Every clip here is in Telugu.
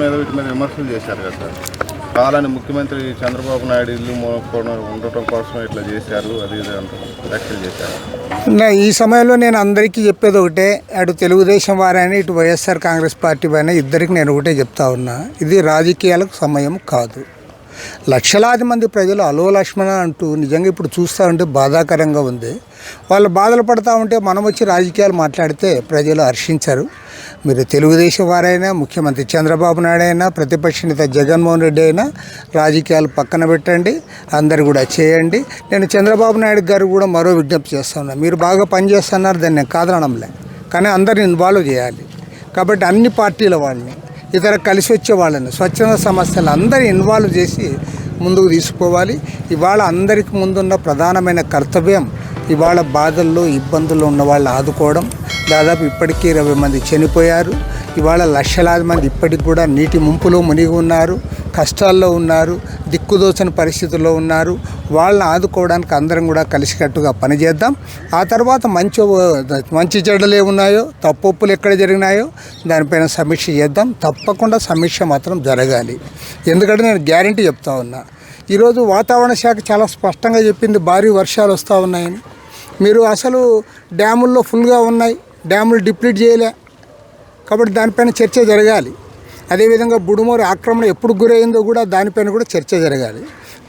మీద వీటి మీద విమర్శలు చేశారు కదా సార్. కాలని ముఖ్యమంత్రి చంద్రబాబు నాయుడు ఇల్లు ఉండటం కోసం ఇట్లా చేశారు అది ఇది వ్యాఖ్యలు చేశారు. ఈ సమయంలో నేను అందరికీ చెప్పేది ఒకటే అటు తెలుగుదేశం వారైనా ఇటు వైఎస్ఆర్ కాంగ్రెస్ పార్టీ పైన ఇద్దరికి నేను ఒకటే చెప్తా ఉన్నా. ఇది రాజకీయాలకు సమయం కాదు. లక్షలాది మంది ప్రజలు అలో లక్ష్మణ అంటూ నిజంగా ఇప్పుడు చూస్తూ ఉంటే బాధాకరంగా ఉంది. వాళ్ళు బాధలు పడతా ఉంటే మనం వచ్చి రాజకీయాలు మాట్లాడితే ప్రజలు హర్షించరు. మీరు తెలుగుదేశం వారైనా ముఖ్యమంత్రి చంద్రబాబు నాయుడు అయినా ప్రతిపక్ష నేత జగన్మోహన్ రెడ్డి అయినా రాజకీయాలు పక్కన పెట్టండి అందరు కూడా చేయండి. నేను చంద్రబాబు నాయుడు గారు కూడా మరో విజ్ఞప్తి చేస్తున్నా మీరు బాగా పనిచేస్తున్నారు దాన్ని నేను కాదనడంలే. కానీ అందరిని ఇన్వాల్వ్ చేయాలి. కాబట్టి అన్ని పార్టీల వాళ్ళని ఇతర కలిసి వచ్చే వాళ్ళని స్వచ్ఛంద సమస్యలు అందరూ ఇన్వాల్వ్ చేసి ముందుకు తీసుకోవాలి ఇవాళ అందరికి ముందున్న ప్రధానమైన కర్తవ్యం ఇవాళ బాధల్లో ఇబ్బందుల్లో ఉన్న వాళ్ళు ఆదుకోవడం. దాదాపు ఇప్పటికీ ఇరవై మంది చనిపోయారు. ఇవాళ లక్షలాది మంది ఇప్పటికి కూడా నీటి ముంపులో మునిగి ఉన్నారు. కష్టాల్లో ఉన్నారు దిక్కుదోచని పరిస్థితుల్లో ఉన్నారు. వాళ్ళని ఆదుకోవడానికి అందరం కూడా కలిసికట్టుగా పనిచేద్దాం. ఆ తర్వాత మంచి మంచి చెడ్డలు ఏమున్నాయో తప్పొప్పులు ఎక్కడ జరిగినాయో దానిపైన సమీక్ష చేద్దాం. తప్పకుండా సమీక్ష మాత్రం జరగాలి. ఎందుకంటే నేను గ్యారంటీ చెప్తా ఉన్నా. ఈరోజు వాతావరణ శాఖ చాలా స్పష్టంగా చెప్పింది భారీ వర్షాలు వస్తూ ఉన్నాయని. మీరు అసలు డ్యాముల్లో ఫుల్గా ఉన్నాయి డ్యాములు డిప్లీట్ చేయలే. కాబట్టి దానిపైన చర్చ జరగాలి. అదేవిధంగా బుడుమూరు ఆక్రమణ ఎప్పుడు గురైందో కూడా దానిపైన కూడా చర్చ జరగాలి.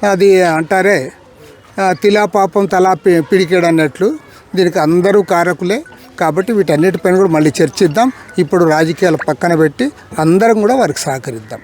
అది అంటారే తిలాపాపం తిలా పాపం తలా పి- పిడికేడు అన్నట్లు. దీనికి అందరూ కారకులే. కాబట్టి వీటన్నిటిపైన కూడా మళ్ళీ చర్చిద్దాం. ఇప్పుడు రాజకీయాలు పక్కన పెట్టి అందరం కూడా వారికి సహకరిద్దాం.